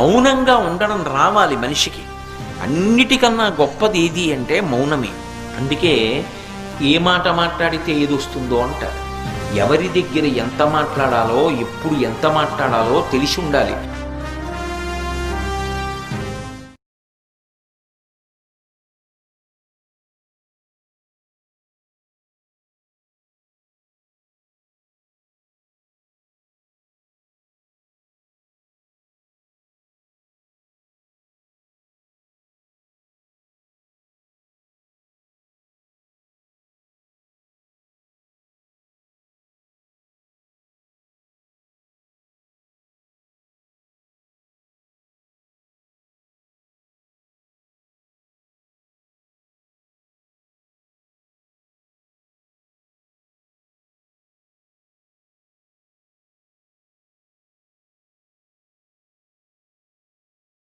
మౌనంగా ఉండడం రావాలి మనిషికి. అన్నిటికన్నా గొప్పది ఏది అంటే మౌనమే. అందుకే ఏ మాట మాట్లాడితే ఏది వస్తుందో అంటారు. ఎవరి దగ్గర ఎంత మాట్లాడాలో ఎప్పుడు ఎంత మాట్లాడాలో తెలిసి ఉండాలి.